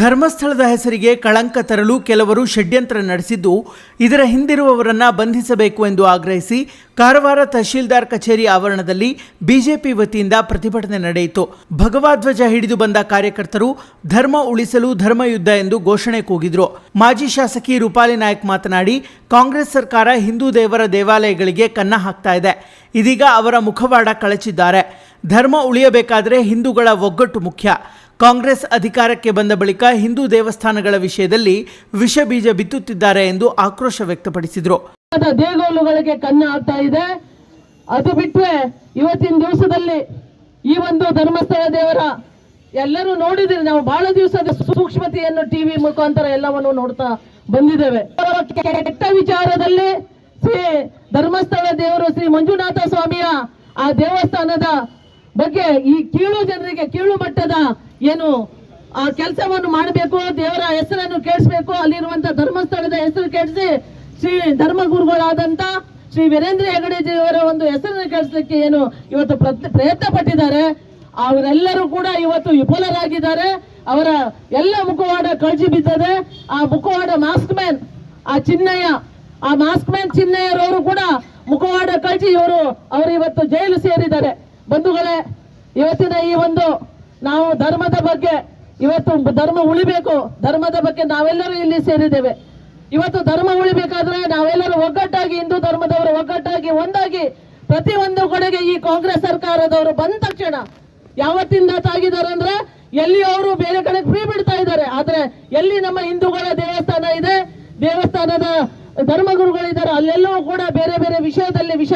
ಧರ್ಮಸ್ಥಳದ ಹೆಸರಿಗೆ ಕಳಂಕ ತರಲು ಕೆಲವರು ಷಡ್ಯಂತ್ರ ನಡೆಸಿದ್ದು, ಇದರ ಹಿಂದಿರುವವರನ್ನು ಬಂಧಿಸಬೇಕು ಎಂದು ಆಗ್ರಹಿಸಿ ಕಾರವಾರ ತಹಶೀಲ್ದಾರ್ ಕಚೇರಿ ಆವರಣದಲ್ಲಿ ಬಿಜೆಪಿ ವತಿಯಿಂದ ಪ್ರತಿಭಟನೆ ನಡೆಯಿತು. ಭಗವಾಧ್ವಜ ಹಿಡಿದು ಬಂದ ಕಾರ್ಯಕರ್ತರು ಧರ್ಮ ಉಳಿಸಲು ಧರ್ಮಯುದ್ಧ ಎಂದು ಘೋಷಣೆ ಕೂಗಿದ್ರು. ಮಾಜಿ ಶಾಸಕಿ ರೂಪಾಲಿ ನಾಯಕ್ ಮಾತನಾಡಿ, ಕಾಂಗ್ರೆಸ್ ಸರ್ಕಾರ ಹಿಂದೂ ದೇವರ ದೇವಾಲಯಗಳಿಗೆ ಕನ್ನ ಹಾಕ್ತಾ ಇದೆ. ಇದೀಗ ಅವರ ಮುಖವಾಡ ಕಳಚಿದ್ದಾರೆ. ಧರ್ಮ ಉಳಿಯಬೇಕಾದರೆ ಹಿಂದೂಗಳ ಒಗ್ಗಟ್ಟು ಮುಖ್ಯ. ಕಾಂಗ್ರೆಸ್ ಅಧಿಕಾರಕ್ಕೆ ಬಂದ ಬಳಿಕ ಹಿಂದೂ ದೇವಸ್ಥಾನಗಳ ವಿಷಯದಲ್ಲಿ ವಿಷ ಬೀಜ ಬಿತ್ತುತ್ತಿದ್ದಾರೆ ಎಂದು ಆಕ್ರೋಶ ವ್ಯಕ್ತಪಡಿಸಿದರು. ದೇಗುಲಗಳಿಗೆ ಕಣ್ಣು ಆಗ್ತಾ ಇದೆ. ಅದು ಬಿಟ್ಟರೆ ಇವತ್ತಿನ ದಿವಸದಲ್ಲಿ ಈ ಒಂದು ಧರ್ಮಸ್ಥಳ ದೇವರ ಎಲ್ಲರೂ ನೋಡಿದ್ರೆ ನಾವು ಬಹಳ ದಿವಸದ ಸೂಕ್ಷ್ಮತೆಯನ್ನು ಟಿವಿ ಮುಖಾಂತರ ಎಲ್ಲವನ್ನು ನೋಡ್ತಾ ಬಂದಿದ್ದೇವೆ. ಕೆಟ್ಟ ವಿಚಾರದಲ್ಲಿ ಶ್ರೀ ಧರ್ಮಸ್ಥಳ ದೇವರು ಶ್ರೀ ಮಂಜುನಾಥ ಸ್ವಾಮಿಯ ಆ ದೇವಸ್ಥಾನದ ಬಗ್ಗೆ ಈ ಕೀಳು ಜನರಿಗೆ ಕೀಳು ಮಟ್ಟದ ಏನು, ಆ ಕೆಲಸವನ್ನು ಮಾಡಬೇಕು, ದೇವರ ಹೆಸರನ್ನು ಕೇಳಿಸ್ಬೇಕು, ಅಲ್ಲಿರುವಂತ ಧರ್ಮಸ್ಥಳದ ಹೆಸರು ಕೇಳಿಸಿ ಶ್ರೀ ಧರ್ಮಗುರುಗಳಾದಂತ ಶ್ರೀ ವೀರೇಂದ್ರ ಹೆಗಡೆಜಿಯವರ ಒಂದು ಹೆಸರನ್ನು ಕೇಳಿಸಲಿಕ್ಕೆ ಏನು ಇವತ್ತು ಪ್ರಯತ್ನ ಪಟ್ಟಿದ್ದಾರೆ. ಅವರೆಲ್ಲರೂ ಕೂಡ ಇವತ್ತು ವಿಫಲರಾಗಿದ್ದಾರೆ. ಅವರ ಎಲ್ಲ ಮುಖವಾಡ ಕಳಚಿ ಬಿದ್ದದೆ. ಆ ಮುಖವಾಡ ಮಾಸ್ಕ್ ಮ್ಯಾನ್ ಆ ಚಿನ್ನಯ್ಯ, ಆ ಮಾಸ್ಕ್ ಮ್ಯಾನ್ ಚಿನ್ನಯ್ಯರವರು ಕೂಡ ಮುಖವಾಡ ಕಳಚಿ ಇವರು ಅವರು ಇವತ್ತು ಜೈಲು ಸೇರಿದ್ದಾರೆ. ಬಂಧುಗಳೇ, ಇವತ್ತಿನ ಈ ಒಂದು ನಾವು ಧರ್ಮದ ಬಗ್ಗೆ ಇವತ್ತು ಧರ್ಮ ಉಳಿಬೇಕು. ಧರ್ಮದ ಬಗ್ಗೆ ನಾವೆಲ್ಲರೂ ಇಲ್ಲಿ ಸೇರಿದ್ದೇವೆ. ಇವತ್ತು ಧರ್ಮ ಉಳಿಬೇಕಾದ್ರೆ ನಾವೆಲ್ಲರೂ ಒಗ್ಗಟ್ಟಾಗಿ, ಹಿಂದೂ ಧರ್ಮದವರು ಒಗ್ಗಟ್ಟಾಗಿ, ಒಂದಾಗಿ ಪ್ರತಿ ಒಂದು ಕಡೆಗೆ ಈ ಕಾಂಗ್ರೆಸ್ ಸರ್ಕಾರದವರು ಬಂದ ತಕ್ಷಣ ಯಾವತ್ತಿಂದ ತಾಗಿದ್ದಾರೆ ಅಂದ್ರೆ ಎಲ್ಲಿ ಅವರು ಬೇರೆ ಕಡೆ ಫ್ರೀ ಬಿಡ್ತಾ ಇದ್ದಾರೆ. ಆದ್ರೆ ಎಲ್ಲಿ ನಮ್ಮ ಹಿಂದೂಗಳ ದೇವಸ್ಥಾನ ಇದೆ, ದೇವಸ್ಥಾನದ ಧರ್ಮಗುರುಗಳಿದ್ದಾರೆ ಅಲ್ಲೆಲ್ಲವೂ ಕೂಡ ಬೇರೆ ಬೇರೆ ವಿಷಯದಲ್ಲಿ ವಿಷ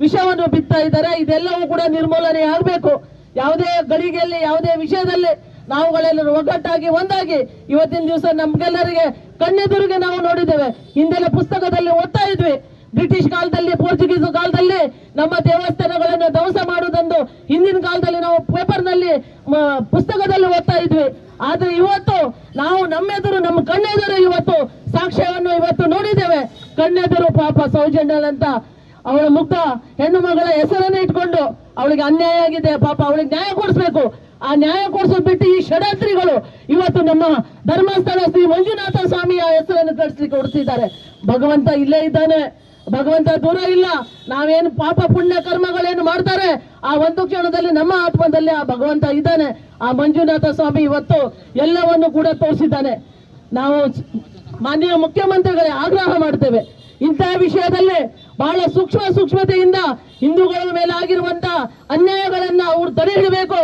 ವಿಷವನ್ನು ಬಿತ್ತಾ ಇದ್ದಾರೆ. ಇದೆಲ್ಲವೂ ಕೂಡ ನಿರ್ಮೂಲನೆ ಆಗಬೇಕು. ಯಾವುದೇ ಗಳಿಗೆಯಲ್ಲಿ, ಯಾವುದೇ ವಿಷಯದಲ್ಲಿ ನಾವುಗಳೆಲ್ಲರೂ ಒಗ್ಗಟ್ಟಾಗಿ, ಒಂದಾಗಿ ಇವತ್ತಿನ ದಿವಸ ನಮ್ಗೆಲ್ಲರಿಗೆ ಕಣ್ಣೆದುರಿಗೆ ನಾವು ನೋಡಿದ್ದೇವೆ. ಹಿಂದೆಲ್ಲ ಪುಸ್ತಕದಲ್ಲಿ ಓದ್ತಾ ಇದ್ವಿ. ಬ್ರಿಟಿಷ್ ಕಾಲದಲ್ಲಿ, ಪೋರ್ಚುಗೀಸ್ ಕಾಲದಲ್ಲಿ ನಮ್ಮ ದೇವಸ್ಥಾನಗಳನ್ನು ಧ್ವಂಸ ಮಾಡುವುದೊಂದು ಹಿಂದಿನ ಕಾಲದಲ್ಲಿ ನಾವು ಪೇಪರ್ನಲ್ಲಿ ಪುಸ್ತಕದಲ್ಲಿ ಓದ್ತಾ ಇದ್ವಿ. ಆದ್ರೆ ಇವತ್ತು ನಾವು ನಮ್ಮೆದುರು, ನಮ್ಮ ಕಣ್ಣೆದುರು ಇವತ್ತು ಸಾಕ್ಷ್ಯವನ್ನು ಇವತ್ತು ನೋಡಿದ್ದೇವೆ. ಕಣ್ಣೆದುರು ಪಾಪ ಸೌಜನ್ಯಲ್ ಅಂತ ಅವಳ ಮುಗ್ಧ ಹೆಣ್ಣು ಮಗಳ ಹೆಸರನ್ನ ಇಟ್ಕೊಂಡು ಅವಳಿಗೆ ಅನ್ಯಾಯ ಆಗಿದೆ. ಪಾಪ ಅವಳಿಗೆ ನ್ಯಾಯ ಕೊಡಿಸ್ಬೇಕು. ಆ ನ್ಯಾಯ ಕೊಡಿಸೋದು ಬಿಟ್ಟು ಈ ಷಡಾತ್ರಿಗಳು ಇವತ್ತು ನಮ್ಮ ಧರ್ಮಸ್ಥಳ ಶ್ರೀ ಮಂಜುನಾಥ ಸ್ವಾಮಿ ಆ ಹೆಸರನ್ನು ಕಳಿಸ್ಲಿಕ್ಕೆ ಹೊರಟಿದ್ದಾರೆ. ಭಗವಂತ ಇಲ್ಲೇ ಇದ್ದಾನೆ. ಭಗವಂತ ದೂರ ಇಲ್ಲ. ನಾವೇನು ಪಾಪ ಪುಣ್ಯ ಕರ್ಮಗಳೇನು ಮಾಡ್ತಾರೆ? ಆ ಒಂದು ಕ್ಷಣದಲ್ಲಿ ನಮ್ಮ ಆತ್ಮದಲ್ಲಿ ಆ ಭಗವಂತ ಇದ್ದಾನೆ. ಆ ಮಂಜುನಾಥ ಸ್ವಾಮಿ ಇವತ್ತು ಎಲ್ಲವನ್ನು ಕೂಡ ತೋರಿಸಿದ್ದಾನೆ. ನಾವು ಮಾನ್ಯ ಮುಖ್ಯಮಂತ್ರಿಗಳೇ ಆಗ್ರಹ ಮಾಡ್ತೇವೆ. ಇಂತಹ ವಿಷಯದಲ್ಲಿ ಬಹಳ ಸೂಕ್ಷ್ಮ ಸೂಕ್ಷ್ಮತೆಯಿಂದ ಹಿಂದೂಗಳ ಮೇಲೆ ಆಗಿರುವಂತ ಅನ್ಯಾಯಗಳನ್ನ ಅವರು ತಡೆ ಹಿಡಬೇಕು.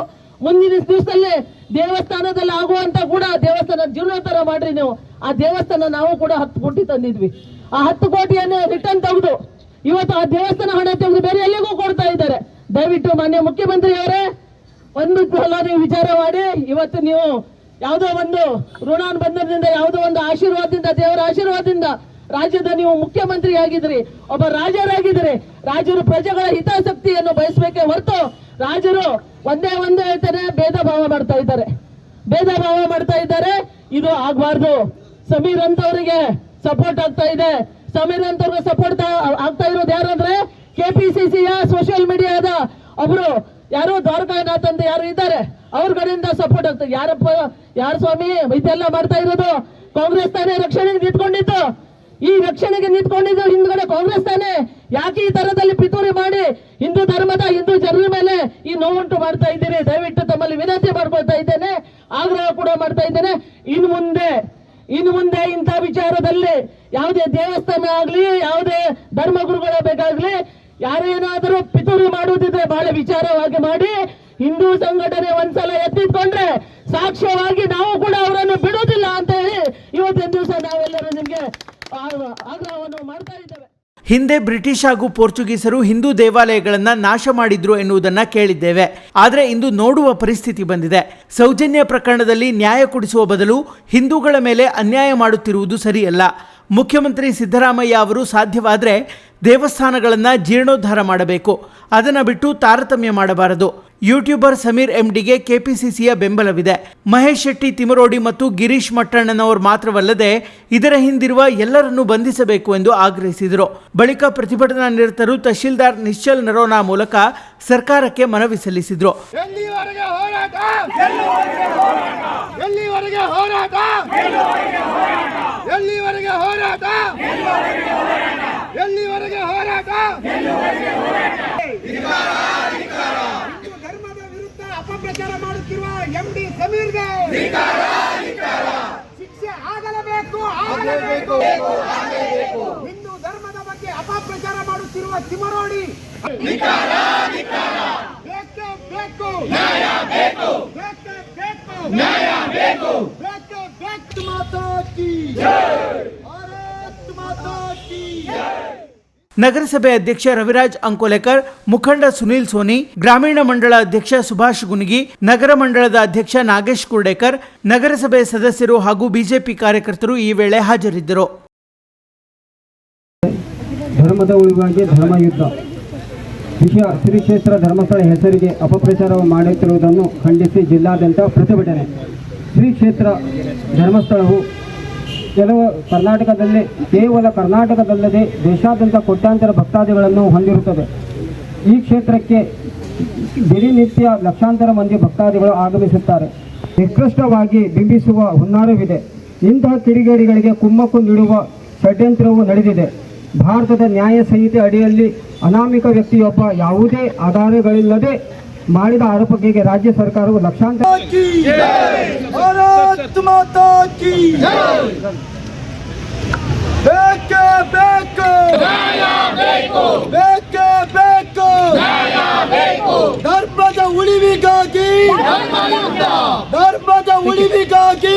ಮುಂದಿನ ದಿವಸದಲ್ಲಿ ದೇವಸ್ಥಾನದಲ್ಲಿ ಆಗುವಂತ ಕೂಡ ದೇವಸ್ಥಾನ ಜೀರ್ಣೋದ್ಧಾರ ಮಾಡ್ರಿ ನೀವು. ಆ ದೇವಸ್ಥಾನ ನಾವು ಕೂಡ ಹತ್ತು ಕೋಟಿ ತಂದಿದ್ವಿ. ಆ ಹತ್ತು ಕೋಟಿಯನ್ನು ರಿಟರ್ನ್ ತೆಗೆದು ಇವತ್ತು ಆ ದೇವಸ್ಥಾನ ಹಣ ತೆಗೆದು ಬೇರೆ ಎಲ್ಲಿಗೂ ಕೊಡ್ತಾ ಇದ್ದಾರೆ. ದಯವಿಟ್ಟು ಮಾನ್ಯ ಮುಖ್ಯಮಂತ್ರಿ ಅವರೇ, ಒಂದು ಸಲ ನೀವು ವಿಚಾರ ಮಾಡಿ, ಇವತ್ತು ನೀವು ಯಾವುದೋ ಒಂದು ಋಣಾನುಬಂಧದಿಂದ, ಯಾವುದೋ ಒಂದು ಆಶೀರ್ವಾದದಿಂದ, ದೇವರ ಆಶೀರ್ವಾದದಿಂದ ರಾಜ್ಯದ ನೀವು ಮುಖ್ಯಮಂತ್ರಿ ಆಗಿದ್ರಿ, ಒಬ್ಬ ರಾಜರಾಗಿದ್ರಿ, ರಾಜರು ಪ್ರಜೆಗಳ ಹಿತಾಸಕ್ತಿಯನ್ನು ಬಯಸಬೇಕೆ ಹೊರತು ರಾಜರು ಒಂದೇ ಒಂದೇ ಹೇಳ್ತಾರೆ ಭೇದ ಭಾವ ಮಾಡ್ತಾ ಇದ್ದಾರೆ. ಭೇದ ಭಾವ ಮಾಡ್ತಾ ಇದ್ದಾರೆ, ಇದು ಆಗ್ಬಾರ್ದು. ಸಮೀರ್ ಅಂತವರಿಗೆ ಸಪೋರ್ಟ್ ಆಗ್ತಾ ಇದೆ. ಸಮೀರ್ ಅಂತವ್ರಿಗೆ ಸಪೋರ್ಟ್ ಆಗ್ತಾ ಇರೋದು ಯಾರಂದ್ರೆ ಕೆಪಿಸಿಸಿಯ ಸೋಷಿಯಲ್ ಮೀಡಿಯಾದ ಒಬ್ರು, ಯಾರು ದ್ವಾರಕಾನಾಥ್ ಅಂತ ಯಾರು ಇದ್ದಾರೆ, ಅವ್ರ ಕಡೆಯಿಂದ ಸಪೋರ್ಟ್ ಆಗ್ತದೆ ಯಾರಪ್ಪ, ಯಾರು ಸ್ವಾಮಿ, ಇದೆಲ್ಲ ಮಾಡ್ತಾ ಇರೋದು? ಕಾಂಗ್ರೆಸ್ ತಾನೇ ರಕ್ಷಣೆಗೆ ನಿಂತ್ಕೊಂಡಿದ್ದು. ಈ ರಕ್ಷಣೆಗೆ ನಿಂತ್ಕೊಂಡಿದ್ದು ಹಿಂದ್ಗಡೆ ಕಾಂಗ್ರೆಸ್ ತಾನೆ. ಯಾಕೆ ಈ ತರದಲ್ಲಿ ಪಿತೂರಿ ಮಾಡಿ ಹಿಂದೂ ಧರ್ಮದ ಹಿಂದೂ ಜನರ ಮೇಲೆ ಈ ನೋವುಂಟು ಮಾಡ್ತಾ ಇದ್ದೀರಿ? ದಯವಿಟ್ಟು ತಮ್ಮಲ್ಲಿ ವಿನಂತಿ ಮಾಡ್ಕೊಳ್ತಾ ಇದ್ದೇನೆ. ಆಗ್ರಹ ಕೂಡ ಮಾಡ್ತಾ ಇದ್ದೇನೆ. ಇನ್ನು ಮುಂದೆ ಇನ್ನು ಮುಂದೆ ಇಂಥ ವಿಚಾರದಲ್ಲಿ ಯಾವುದೇ ದೇವಸ್ಥಾನ ಆಗಲಿ, ಯಾವುದೇ ಧರ್ಮಗುರುಗಳ ಬೇಕಾಗ್ಲಿ, ಯಾರೇನಾದರೂ ಪಿತೂರಿ ಮಾಡುವುದಿದ್ರೆ ಬಹಳ ವಿಚಾರವಾಗಿ ಮಾಡಿ, ಹಿಂದೂ ಸಂಘಟನೆ ಒಂದ್ಸಲ ಎತ್ತಿಟ್ಕೊಂಡ್ರೆ ಸಾಕ್ಷ್ಯವಾಗಿ ನಾವು ಕೂಡ ಅವರನ್ನು ಬಿಡುವುದಿಲ್ಲ ಅಂತ ಹೇಳಿ ಇವತ್ತಿನ ದಿವಸ ನಾವೆಲ್ಲರೂ ನಿಮ್ಗೆ ಹಿಂದೆ ಬ್ರಿಟಿಷ್ ಹಾಗೂ ಪೋರ್ಚುಗೀಸರು ಹಿಂದೂ ದೇವಾಲಯಗಳನ್ನು ನಾಶ ಮಾಡಿದ್ರು ಎನ್ನುವುದನ್ನು ಕೇಳಿದ್ದೇವೆ. ಆದರೆ ಇಂದು ನೋಡುವ ಪರಿಸ್ಥಿತಿ ಬಂದಿದೆ. ಸೌಜನ್ಯ ಪ್ರಕರಣದಲ್ಲಿ ನ್ಯಾಯ ಕೊಡಿಸುವ ಬದಲು ಹಿಂದೂಗಳ ಮೇಲೆ ಅನ್ಯಾಯ ಮಾಡುತ್ತಿರುವುದು ಸರಿಯಲ್ಲ. ಮುಖ್ಯಮಂತ್ರಿ ಸಿದ್ದರಾಮಯ್ಯ ಅವರು ಸಾಧ್ಯವಾದರೆ ದೇವಸ್ಥಾನಗಳನ್ನು ಜೀರ್ಣೋದ್ಧಾರ ಮಾಡಬೇಕು. ಅದನ್ನು ಬಿಟ್ಟು ತಾರತಮ್ಯ ಮಾಡಬಾರದು. ಯೂಟ್ಯೂಬರ್ ಸಮೀರ್ ಎಂಡಿಗೆ ಕೆಪಿಸಿಸಿಯ ಬೆಂಬಲವಿದೆ. ಮಹೇಶ್ ಶೆಟ್ಟಿ, ತಿಮರೋಡಿ ಮತ್ತು ಗಿರೀಶ್ ಮಟ್ಟಣ್ಣನವರು ಮಾತ್ರವಲ್ಲದೆ ಇದರ ಹಿಂದಿರುವ ಎಲ್ಲರನ್ನೂ ಬಂಧಿಸಬೇಕು ಎಂದು ಆಗ್ರಹಿಸಿದರು. ಬಳಿಕ ಪ್ರತಿಭಟನಾ ನಿರತರು ತಹಶೀಲ್ದಾರ್ ನಿಶ್ಚಲ್ ನರೋನಾ ಮೂಲಕ ಸರ್ಕಾರಕ್ಕೆ ಮನವಿ ಸಲ್ಲಿಸಿದರು. ಹೋರಾಟ ಎಲ್ಲಿವರೆಗೆ ಹೋರಾಟ ಎಲ್ಲಿವರೆಗೆ ಹೋರಾಟ ಎಲ್ಲಿವರೆಗೆ ಹೋರಾಟ ಹಿಂದೂ ಧರ್ಮದ ವಿರುದ್ಧ ಅಪಪ್ರಚಾರ ಮಾಡುತ್ತಿರುವ ಎಂ ಡಿ ಸಮೀರ್ಗೆ. ಶಿಕ್ಷೆ ಆಗಲೇಬೇಕು ಆಗಲೇಬೇಕು. ಹಿಂದೂ ಧರ್ಮದ ಬಗ್ಗೆ ಅಪಪ್ರಚಾರ ಮಾಡುತ್ತಿರುವ ತಿಮರೋಡಿ ಬೇಕೇ ಬೇಕು. ಬೇಕು ಬೇಕೇ. ಬೇಕು ಬೇಕು ಮಾತಾ ಕಿ ಭಾರತ್ ಮಾತಾ ಕಿ ನಗರಸಭೆ ಅಧ್ಯಕ್ಷ ರವಿರಾಜ್ ಅಂಕೋಲೆಕರ್, ಮುಖಂಡ ಸುನೀಲ್ ಸೋನಿ, ಗ್ರಾಮೀಣ ಮಂಡಳ ಅಧ್ಯಕ್ಷ ಸುಭಾಷ್ ಗುನಿಗಿ, ನಗರ ಮಂಡಳದ ಅಧ್ಯಕ್ಷ ನಾಗೇಶ್ ಕುರ್ಡೇಕರ್, ನಗರಸಭೆ ಸದಸ್ಯರು ಹಾಗೂ ಬಿಜೆಪಿ ಕಾರ್ಯಕರ್ತರು ಈ ವೇಳೆ ಹಾಜರಿದ್ದರು. ಧರ್ಮದ ಉಳಿವಾಗಿ ಧರ್ಮಯುದ್ಧ ವಿಷಯ ಶ್ರೀ ಕ್ಷೇತ್ರ ಧರ್ಮಸ್ಥಳ ಹೆಸರಿಗೆ ಅಪಪ್ರಚಾರ ಮಾಡುತ್ತಿರುವುದನ್ನು ಖಂಡಿಸಿ ಜಿಲ್ಲಾದ್ಯಂತ ಪ್ರತಿಭಟನೆ. ಶ್ರೀ ಕ್ಷೇತ್ರ ಧರ್ಮಸ್ಥಳವು ಕೆಲವು ಕರ್ನಾಟಕದಲ್ಲಿ ಕೇವಲ ಕರ್ನಾಟಕದಲ್ಲದೆ ದೇಶಾದ್ಯಂತ ಕೋಟ್ಯಾಂತರ ಭಕ್ತಾದಿಗಳನ್ನು ಹೊಂದಿರುತ್ತದೆ. ಈ ಕ್ಷೇತ್ರಕ್ಕೆ ದಿನನಿತ್ಯ ಲಕ್ಷಾಂತರ ಮಂದಿ ಭಕ್ತಾದಿಗಳು ಆಗಮಿಸುತ್ತಾರೆ. ನಿಕೃಷ್ಟವಾಗಿ ಬಿಂಬಿಸುವ ಹುನ್ನಾರವಿದೆ. ಇಂತಹ ಕಿಡಿಗೇಡಿಗಳಿಗೆ ಕುಮ್ಮಕ್ಕು ನೀಡುವ ಷಡ್ಯಂತ್ರವು ನಡೆದಿದೆ. ಭಾರತದ ನ್ಯಾಯ ಸಂಹಿತೆ ಅಡಿಯಲ್ಲಿ ಅನಾಮಿಕ ವ್ಯಕ್ತಿಯೊಬ್ಬ ಯಾವುದೇ ಆಧಾರಗಳಿಲ್ಲದೆ ಮಾಡಿದ ಆರೋಪಕ್ಕೆ ರಾಜ್ಯ ಸರ್ಕಾರವು ಲಕ್ಷಾಂತರ ಧರ್ಮದ ಉಳಿವಿಗಾಗಿ! ಧರ್ಮದ ಉಳಿವಿಗಾಗಿ!